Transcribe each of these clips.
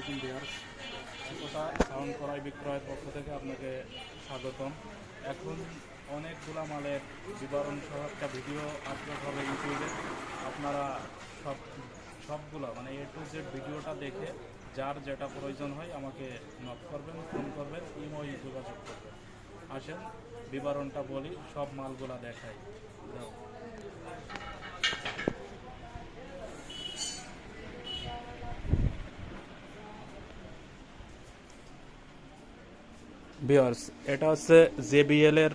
আলাইকুম বিহার্স একতা সাউন্ড ক্রয় বিক্রয়ের পক্ষ থেকে আপনাকে স্বাগতম। এখন অনেকগুলা মালের বিবরণ সহ একটা ভিডিও আপলোড হবে ইউটিউবে। আপনারা সব, সবগুলো মানে এ টু জেড ভিডিওটা দেখে যার যেটা প্রয়োজন হয় আমাকে নক করবেন ফোন করবেন ইমো যোগাযোগ করবেন। আসেন, বিবরণটা বলি, সব মালগুলা দেখাই। দাও। বিয়ার্স, এটা হচ্ছে জেবিএল এর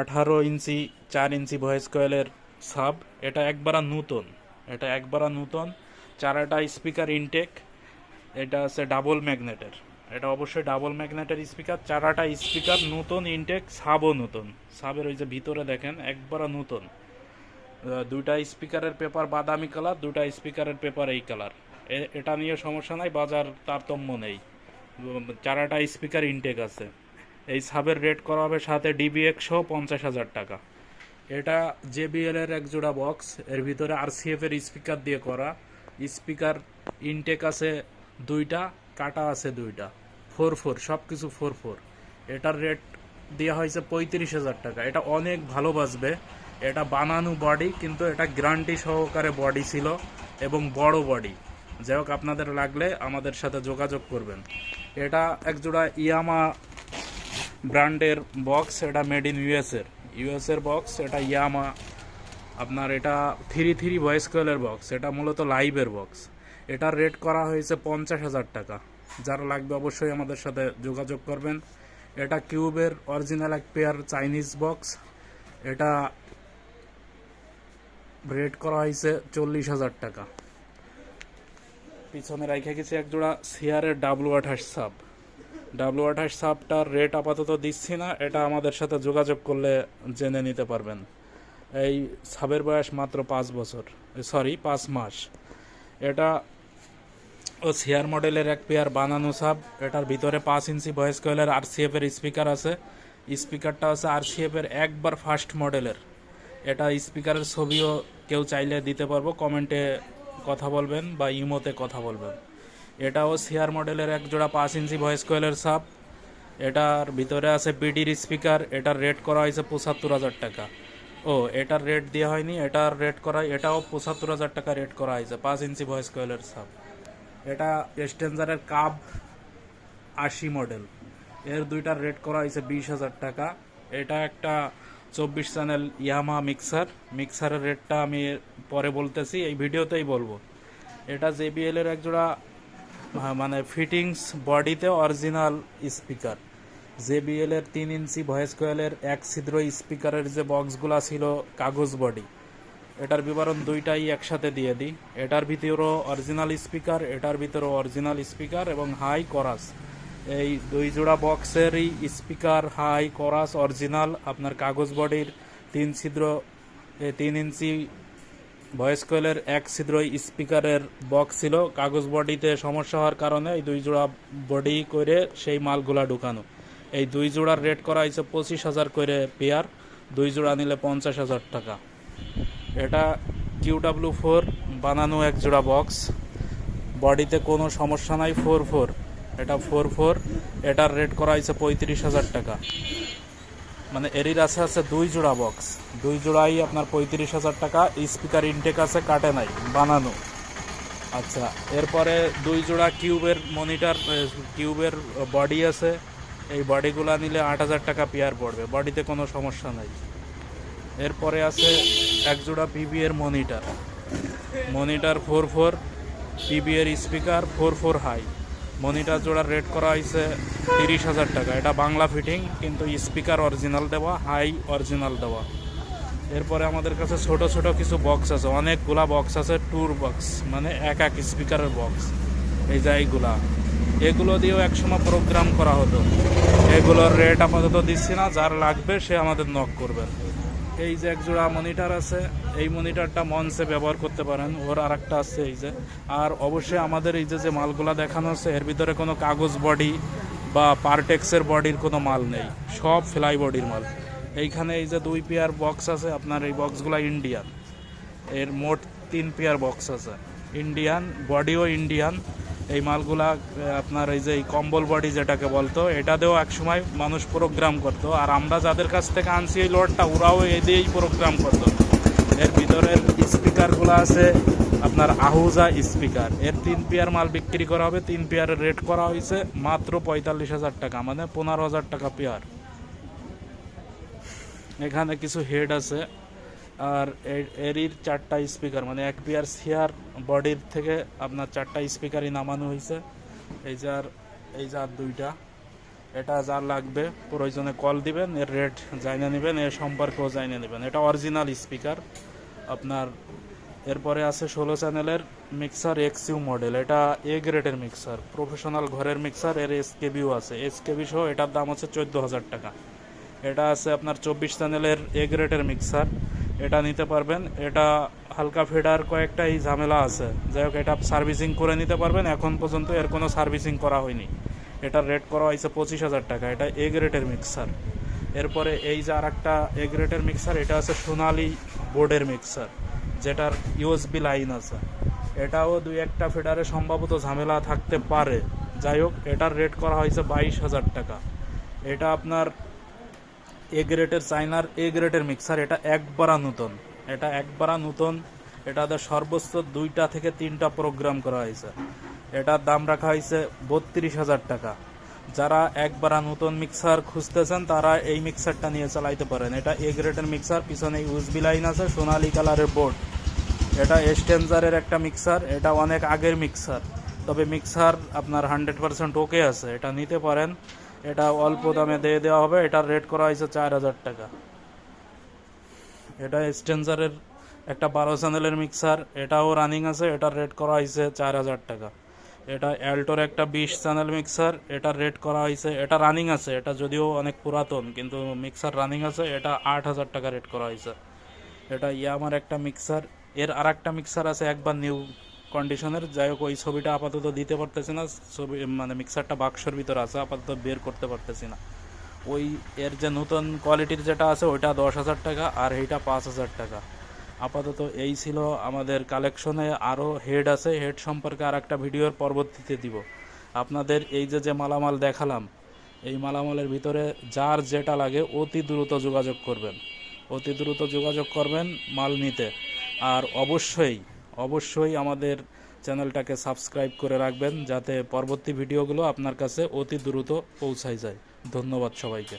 আঠারো ইঞ্চি, চার ইঞ্চি ভয়েস কয়েলের সাব। এটা একবারা নূতন, এটা একবারা নূতন। চারাটা স্পিকার ইনটেক, এটা হচ্ছে ডাবল ম্যাগনেটের। এটা অবশ্যই ডাবল ম্যাগনেটের স্পিকার, চারাটা স্পিকার, নতুন ইনটেক, সাবও নতুন। সাবের ওই যে ভিতরে দেখেন, একবারা নতুন। দুইটা স্পিকারের পেপার বাদামি কালার দুটা স্পিকারের পেপার এই কালার। এটা নিয়ে সমস্যা নাই, বাজার তারতম্য নেই। চারাটা স্পিকার ইনটেক আছে। এই সাবের রেট করা হবে সাথে ডিবি একশো পঞ্চাশ হাজার টাকা। এটা জেবিএল এর এক জোড়া বক্স এর ভিতরে আরসিএফ এর স্পিকার দিয়ে করা। স্পিকার ইনটেক আছে দুইটা, কাটা আছে দুইটা। ফোর ফোর সব কিছু ফোর ফোর এটার রেট দেওয়া হয়েছে পঁয়ত্রিশ হাজার টাকা। এটা অনেক ভালো বাজবে। এটা বানানো বডি কিন্তু এটা গ্যারান্টি সহকারে বডি ছিল এবং বড় বডি যাই হোক, আপনাদের লাগলে আমাদের সাথে যোগাযোগ করবেন। এটা একজোড়া ইয়ামা ব্র্যান্ডের বক্স, এটা মেড ইন ইউএস এর ইউএস এর বক্স, এটা ইয়ামা। আপনার এটা থ্রি থ্রি ভয়েস কয়েলের বক্স, এটা মূলত লাইভের বক্স। এটার রেট করা হয়েছে পঞ্চাশ হাজার টাকা। যারা লাগবে অবশ্যই আমাদের সাথে যোগাযোগ করবেন। এটা কিউবের অরিজিনাল এক পেয়ার চাইনিজ বক্স। এটা রেট করা হয়েছে চল্লিশ হাজার টাকা। পিছনে রেখে গেছি এক জোড়া সিয়ারের ডাব্লু আঠাশ সাব ডাব্লু আঠাশ সাপটার রেট আপাতত দিচ্ছি না, এটা আমাদের সাথে যোগাযোগ করলে জেনে নিতে পারবেন। এই সাবের বয়স মাত্র পাঁচ বছর সরি, পাঁচ মাস। এটা ও সিয়ার মডেলের এক পেয়ার বানানো সাব এটার ভিতরে পাঁচ ইঞ্চি ভয়েস কয়েলের আরসিএফ এর স্পিকার আছে। স্পিকারটা আছে আরসিএফ এর একবার ফার্স্ট মডেলের। এটা স্পিকারের ছবিও কেউ চাইলে দিতে পারব, কমেন্টে কথা বলবেন বা ইমোতে কথা বলবেন। এটাও সিয়ার মডেলের এক জোড়া পাঁচ ইঞ্চি ভয়েস কয়েলের সাপ এটার ভিতরে আছে বিডির স্পিকার এটার রেট করা হয়েছে পঁচাত্তর হাজার টাকা। ও, এটার রেট দেওয়া হয়নি, এটার রেট করা, এটাও পঁচাত্তর হাজার টাকা রেট করা হয়েছে, পাঁচ ইঞ্চি ভয়েস কয়েলের সাপ এটা স্টেঞ্জারের কাব আশি মডেল এর দুইটার রেট করা হয়েছে বিশ হাজার টাকা। এটা একটা চব্বিশ চ্যানেল ইয়ামা মিক্সার মিক্সারের রেটটা আমি পরে বলতেছি, এই ভিডিওতেই বলব। এটা জেবিএল এর একজোড়া মানে ফিটিংস বডিতে অরিজিনাল স্পিকার জেবিএল এর তিন ইঞ্চি ভয়েস কয়েলের এক ছিদ্র স্পিকারের যে বক্সগুলা ছিল, কাগজ বডি এটার বিবরণ দুইটাই একসাথে দিয়ে দিই। এটার ভিতরেও অরিজিনাল স্পিকার এটার ভিতরেও অরিজিনাল স্পিকার এবং হাই করাস এই দুই জোড়া বক্সেরই স্পিকার, হাই, করাস, অরিজিনাল। আপনার কাগজ বডির তিন ছিদ্র তিন ইঞ্চি ভয়েস কয়েলের এক ছিদ্র স্পিকারের বক্স ছিল। কাগজ বডিতে সমস্যা হওয়ার কারণে এই দুই জোড়া বডি করে সেই মালগুলা ঢুকানো। এই দুই জোড়ার রেট করা হয়েছে পঁচিশ হাজার করে পেয়ার। দুই জোড়া নিলে পঞ্চাশ হাজার টাকা। এটা কিউডাব্লিউ ফোর, বানানো এক জোড়া বক্স। বডিতে কোনো সমস্যা নাই, ফোর ফোর। এটা ফোর ফোর, এটার রেট করা হয়েছে পঁয়ত্রিশ হাজার টাকা। মানে এরির আছে আছে দুই জোড়া বক্স দুই জোড়াই আপনার পঁয়ত্রিশ হাজার টাকা স্পিকার ইনটেক আছে, কাটে নাই, বানানো। আচ্ছা এরপরে দুই জোড়া কিউবের মনিটর কিউবের বডি আছে। এই বডিগুলো নিলে আট হাজার টাকা পেয়ার পড়বে বডিতে কোনো সমস্যা নাই। এরপরে আছে এক জোড়া পিবি এর monitor monitor four four PB এর speaker four four high monitor জোড়ার রেট করা হয়েছে তিরিশ হাজার টাকা। এটা বাংলা ফিটিং কিন্তু স্পিকার অরিজিনাল দেওয়া হাই অরিজিনাল দেওয়া। এরপরে আমাদের কাছে ছোট ছোট কিছু বক্স আছে। অনেকগুলা বক্স আছে ট্যুর বক্স মানে এক এক স্পিকারের বক্স এই যে এইগুলা। এগুলো দিয়েও একসময় প্রোগ্রাম করা হতো। এগুলোর রেট আপাতত দিচ্ছি না, যার লাগবে সে আমাদের নক করবে। এই যে এক জোড়া মনিটর আছে, এই মনিটারটা মঞ্চে ব্যবহার করতে পারেন। ওর আর একটা আছে এই যে। আর অবশ্যই আমাদের এই যে যে মালগুলা দেখানো হচ্ছে এর ভিতরে কোনো কাগজ বডি বা পারটেক্সের বডির কোনো মাল নেই। সব ফ্লাই বডির মাল। এইখানে এই যে দুই পেয়ার বক্স আছে, আপনার এই বক্সগুলো ইন্ডিয়ান। এর মোট তিন পেয়ার বক্স আছে। ইন্ডিয়ান, বডিও ইন্ডিয়ান। এই মালগুলা আপনার এই যে কম্বল বডি যেটাকে বলতো, এটা দিয়েও একসময় মানুষ প্রোগ্রাম করতো। আর আমরা যাদের কাছ থেকে আনছি এই লোডটা, ওরাও এই দিয়েই প্রোগ্রাম করতো। এর ভিতরের স্পিকারগুলো আছে, আপনার আহুজা স্পিকার এর তিন পেয়ার মাল বিক্রি করা হবে, তিন পেয়ারের রেট করা হয়েছে, মাত্র পঁয়তাল্লিশ হাজার টাকা মানে পনেরো হাজার টাকা পেয়ার এখানে কিছু হেড আছে। আর এর- এরই চারটা স্পিকার মানে এক পেয়ার সিয়ার বডির থেকে আপনার চারটা স্পিকারই নামানো হয়েছে। এই যার এই যার দুইটা। এটা যার লাগবে, প্রয়োজনে কল দিবেন, এর রেট জাইনে নেবেন, এর সম্পর্কেও জাইনে নেবেন। এটা অরিজিনাল স্পিকার আপনার এরপরে আছে ষোলো চ্যানেলের মিক্সার এক্সইউ মডেল এটা এ গ্রেডের মিক্সার প্রফেশনাল ঘরের মিক্সার এর এস এসকেবিও আছে। এস এসকেবি সহ এটার দাম হচ্ছে চোদ্দ হাজার টাকা। এটা আছে আপনার চব্বিশ চ্যানেলের এ গ্রেডের মিক্সার এটা নিতে পারবেন। এটা হালকা ফেডার কয়েকটাই ঝামেলা আছে। যাই হোক, এটা সার্ভিসিং করে নিতে পারবেন। এখন পর্যন্ত এর কোনো সার্ভিসিং করা হয়নি। এটার রেট করা হয়েছে পঁচিশ হাজার টাকা। এটা এ গ্রেডের মিক্সার এরপরে এই যে আর একটা এ গ্রেডের মিক্সার এটা আছে সোনালি বোর্ডের মিক্সার যেটার ইউএসবি লাইন আছে। এটাও দুই একটা ফেডারে সম্ভবত ঝামেলা থাকতে পারে। যাই হোক, এটার রেট করা হয়েছে বাইশ হাজার টাকা। এটা আপনার এ গ্রেডের চাইনার এ গ্রেডের মিক্সার, এটা একবারা নতুন। এটা একবারা নতুন। এটাতে সর্বোচ্চ দুইটা থেকে তিনটা প্রোগ্রাম করা হয়েছে। এটার দাম রাখা হয়েছে বত্রিশ হাজার টাকা। যারা একবারা নতুন মিক্সার খুঁজতেছেন, তারা এই মিক্সারটা নিয়ে চালাইতে পারেন। এটা এ গ্রেডের মিক্সার, পিছনে ইউএসবি লাইন আছে, সোনালি কালারের বোর্ড। এটা এস্টেন্সারের একটা মিক্সার, এটা অনেক আগের মিক্সার। তবে মিক্সার আপনার হান্ড্রেড পার্সেন্ট ওকে আছে, এটা নিতে পারেন। এটা অল্প দামে দিয়ে দেওয়া হবে। এটার রেট করা হয়েছে চার হাজার টাকা। এটা এস্টেন্সারের একটা বারো চ্যানেলের মিক্সার এটাও রানিং আছে, এটার রেট করা হয়েছে চার হাজার টাকা। এটা অ্যাল্টোর একটা বিশ চ্যানেল মিক্সার এটার রেট করা হয়েছে, এটা রানিং আছে, এটা যদিও অনেক পুরাতন, কিন্তু মিক্সার রানিং আছে, এটা আট হাজার টাকা রেট করা হয়েছে। এটা ইয়ামার একটা মিক্সার এর আর একটা মিক্সার আছে, একবার নিউ কন্ডিশনের যাই হোক, ওই ছবিটা আপাতত দিতে পারতেছি না। ছবি মানে মিক্সারটা বাক্সর ভিতরে আছে, আপাতত বের করতে পারতেছি না। ওই এর যে নতুন কোয়ালিটির যেটা আছে, ওইটা দশ হাজার টাকা আর এইটা পাঁচ হাজার টাকা। আপাতত এই ছিল আমাদের কালেকশনে আরও হেড আছে। হেড সম্পর্কে আর একটা ভিডিওর পরবর্তীতে দিব। আপনাদের এই যে যে মালামাল দেখালাম, এই মালামালের ভিতরে যার যেটা লাগে, অতি দ্রুত যোগাযোগ করবেন। অতি দ্রুত যোগাযোগ করবেন মাল নিতে। আর অবশ্যই অবশ্যই আমাদের চ্যানেলটাকে সাবস্ক্রাইব করে রাখবেন, যাতে পরবর্তী ভিডিওগুলো আপনার কাছে অতি দ্রুত পৌঁছায় যায়। ধন্যবাদ সবাইকে।